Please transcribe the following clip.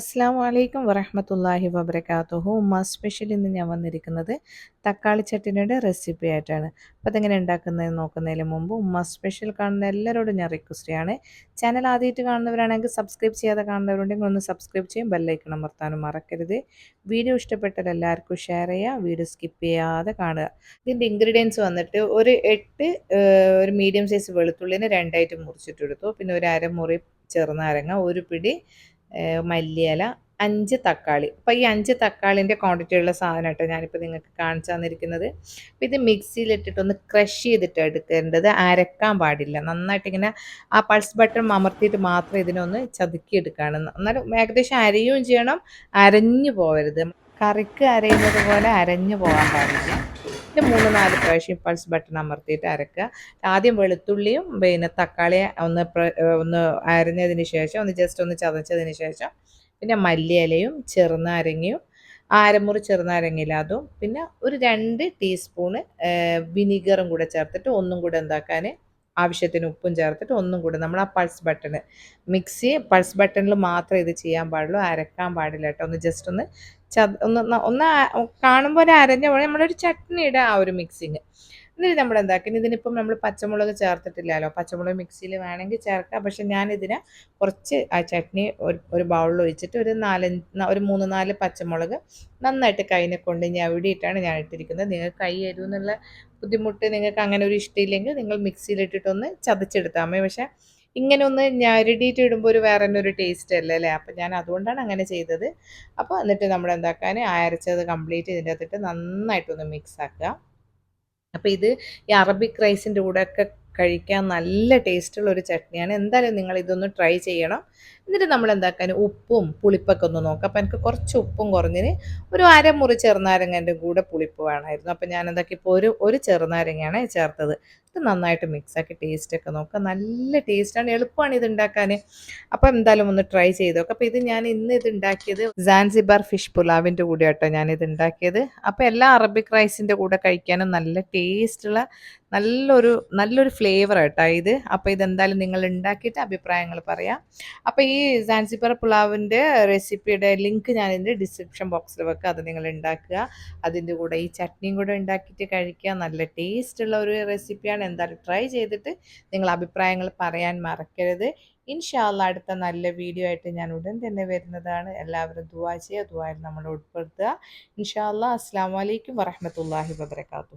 അസ്സാം വലൈക്കും വറഹമത്തല്ലാഹി വബർക്കാത്തുഹു ഉമ്മ സ്പെഷ്യൽ ഇന്ന് ഞാൻ വന്നിരിക്കുന്നത് തക്കാളി ചട്ടിനിയുടെ റെസിപ്പി ആയിട്ടാണ്. അപ്പോൾ അതെങ്ങനെ ഉണ്ടാക്കുന്നത് നോക്കുന്നതിന് മുമ്പ് ഉമ്മ സ്പെഷ്യൽ കാണുന്ന എല്ലാവരോടും ഞാൻ റിക്വസ്റ്റ് ചെയ്യാണ്. ചാനൽ ആദ്യമായിട്ട് കാണുന്നവരാണെങ്കിൽ സബ്സ്ക്രൈബ് ചെയ്യാതെ കാണുന്നവരുണ്ടെങ്കിൽ ഒന്ന് സബ്സ്ക്രൈബ് ചെയ്യും ബെല്ലൈക്കണം അമർത്താനും മറക്കരുത്. വീഡിയോ ഇഷ്ടപ്പെട്ടാൽ എല്ലാവർക്കും ഷെയർ ചെയ്യുക വീഡിയോ സ്കിപ്പ് ചെയ്യാതെ കാണുക. ഇതിന്റെ ഇൻഗ്രീഡിയൻസ് വന്നിട്ട് ഒരു എട്ട് ഒരു മീഡിയം സൈസ് വെളുത്തുള്ളിനെ രണ്ടായിട്ട് മുറിച്ചിട്ടെടുത്തു. പിന്നെ ഒരു അരമുറി ചെറുനാരങ്ങ ഒരു പിടി മല്ലിയില അഞ്ച് തക്കാളി. അപ്പോൾ ഈ അഞ്ച് തക്കാളിന്റെ ക്വാണ്ടിറ്റി ഉള്ള സാധനം കേട്ടോ ഞാനിപ്പോൾ നിങ്ങൾക്ക് കാണിച്ചു തന്നിരിക്കുന്നത്. അപ്പോൾ ഇത് മിക്സിയിലിട്ടിട്ടൊന്ന് ക്രഷ് ചെയ്തിട്ട് എടുക്കേണ്ടത്. അരക്കാൻ പാടില്ല. നന്നായിട്ട് ഇങ്ങനെ ആ പൾസ് ബട്ടൺ അമർത്തിയിട്ട് മാത്രം ഇതിനൊന്ന് ചതുക്കി എടുക്കുകയാണ് എന്നാലും ഏകദേശം അരയും ചെയ്യണം. അരഞ്ഞു പോകരുത് കറിക്ക് അരയുന്നത് പോലെ അരഞ്ഞു പോകാൻ പാടില്ല. ഇത് മൂന്ന് നാല് പ്രാവശ്യം പൾസ് ബട്ടൺ അമർത്തിയിട്ട് അരക്കുക. ആദ്യം വെളുത്തുള്ളിയും പിന്നെ തക്കാളി ഒന്ന് ഒന്ന് അരഞ്ഞതിന് ശേഷം ഒന്ന് ജസ്റ്റ് ഒന്ന് ചതച്ചതിന് ശേഷം പിന്നെ മല്ലിയിലയും ചെറുനാരങ്ങയും ആരമുറി ചെറുനാരങ്ങയില അതും പിന്നെ ഒരു രണ്ട് ടീസ്പൂണ് വിനീഗറും കൂടെ ചേർത്തിട്ട് ഒന്നും കൂടെ എന്താക്കാൻ ആവശ്യത്തിന് ഉപ്പും ചേർത്തിട്ട് ഒന്നും കൂടെ നമ്മൾ ആ പൾസ് ബട്ടൺ മിക്സി പൾസ് ബട്ടണിൽ മാത്രമേ ഇത് ചെയ്യാൻ പാടുള്ളൂ. അരക്കാൻ പാടില്ല കേട്ടോ. ഒന്ന് ജസ്റ്റ് ഒന്ന് ചത ഒന്ന് ഒന്ന് കാണുമ്പോൾ ഒരു അരഞ്ഞ പോലെ നമ്മളൊരു ചട്നിയുടെ ആ ഒരു മിക്സിങ് എന്നിട്ട് നമ്മൾ എന്താക്കി? ഇതിനിപ്പം നമ്മൾ പച്ചമുളക് ചേർത്തിട്ടില്ലല്ലോ. പച്ചമുളക് മിക്സിയിൽ വേണമെങ്കിൽ ചേർക്കാം. പക്ഷെ ഞാനിതിനെ കുറച്ച് ആ ചട്നി ഒരു ഒരു ബൗളിൽ ഒഴിച്ചിട്ട് ഒരു നാലഞ്ച് ഒരു മൂന്ന് നാല് പച്ചമുളക് നന്നായിട്ട് കൈനെ കൊണ്ട് ഞവിടിയിട്ടാണ് ഞാൻ ഇട്ടിരിക്കുന്നത്. നിങ്ങൾക്ക് കൈ എരുന്നുള്ള ബുദ്ധിമുട്ട് നിങ്ങൾക്ക് അങ്ങനെ ഒരു ഇഷ്ടമില്ലെങ്കിൽ നിങ്ങൾ മിക്സിയിലിട്ടിട്ടൊന്ന് ചതച്ചെടുത്താൽ മതി. പക്ഷേ ഇങ്ങനെ ഒന്ന് ഞരടിയിട്ട് ഇടുമ്പോൾ ഒരു വേറെ തന്നെ ഒരു ടേസ്റ്റ് അല്ലേ അല്ലേ? അപ്പം ഞാൻ അതുകൊണ്ടാണ് അങ്ങനെ ചെയ്തത്. അപ്പോൾ എന്നിട്ട് നമ്മൾ എന്താക്കാൻ അരച്ചത് കംപ്ലീറ്റ് ഇതിന്റെ അകത്തിട്ട് നന്നായിട്ടൊന്ന് മിക്സ് ആക്കുക. അപ്പോൾ ഇത് ഈ അറബിക് റൈസിന്റെ കൂടെയൊക്കെ കഴിക്കാൻ നല്ല ടേസ്റ്റുള്ള ഒരു ചട്നിയാണ്. എന്തായാലും നിങ്ങൾ ഇതൊന്ന് ട്രൈ ചെയ്യണം. എന്നിട്ട് നമ്മൾ എന്താക്കാൻ ഉപ്പും പുളിപ്പൊക്കെ ഒന്ന് നോക്കാം. അപ്പം എനിക്ക് കുറച്ച് ഉപ്പും കുറഞ്ഞിന് ഒരു അരമുറി ചെറുനാരങ്ങന്റെ കൂടെ പുളിപ്പ് വേണമായിരുന്നു. അപ്പം ഞാൻ എന്താക്കി ഇപ്പോൾ ഒരു ഒരു ചെറുനാരങ്ങയാണ് ചേർത്തത്. ഇത് നന്നായിട്ട് മിക്സാക്കി ടേസ്റ്റൊക്കെ നോക്കുക നല്ല ടേസ്റ്റാണ് എളുപ്പമാണ് ഇത് ഉണ്ടാക്കാൻ അപ്പം എന്തായാലും ഒന്ന് ട്രൈ ചെയ്ത് നോക്കാം. അപ്പം ഇത് ഞാൻ ഇന്ന് ഇത് ഉണ്ടാക്കിയത് ജാൻസിബാർ ഫിഷ് പുലാവിന്റെ കൂടെ കേട്ടോ ഞാനിത് ഉണ്ടാക്കിയത് അപ്പം എല്ലാ അറബിക് റൈസിന്റെ കൂടെ കഴിക്കാനും നല്ല ടേസ്റ്റുള്ള നല്ലൊരു നല്ലൊരു ഫ്ലേവർ ആട്ടോ ഇത്. അപ്പോൾ ഇതെന്തായാലും നിങ്ങൾ ഉണ്ടാക്കിയിട്ട് അഭിപ്രായങ്ങൾ പറയാം. അപ്പോൾ ഈ സാൻസിബർ പുലാവിന്റെ റെസിപ്പിയുടെ ലിങ്ക് ഞാൻ ഇതിന്റെ ഡിസ്ക്രിപ്ഷൻ ബോക്സിൽ വെക്കുക അത് നിങ്ങൾ ഉണ്ടാക്കുക അതിന്റെ കൂടെ ഈ ചട്നിയും കൂടെ ഉണ്ടാക്കിയിട്ട് കഴിക്കുക. നല്ല ടേസ്റ്റ് ഉള്ള ഒരു റെസിപ്പിയാണ് എന്തായാലും ട്രൈ ചെയ്തിട്ട് നിങ്ങൾ അഭിപ്രായങ്ങൾ പറയാൻ മറക്കരുത്. ഇൻഷാല്ല അടുത്ത നല്ല വീഡിയോ ആയിട്ട് ഞാൻ ഉടൻ തന്നെ വരുന്നതാണ്. എല്ലാവരും ദുവാ ചെയ്യുക. ദുവായിൽ നമ്മൾ ഉൾപ്പെടുത്തുക. ഇൻഷാല്ല അസ്സാം വലൈക്കും വറഹമത്തല്ലാഹി വാബർക്കാത്തു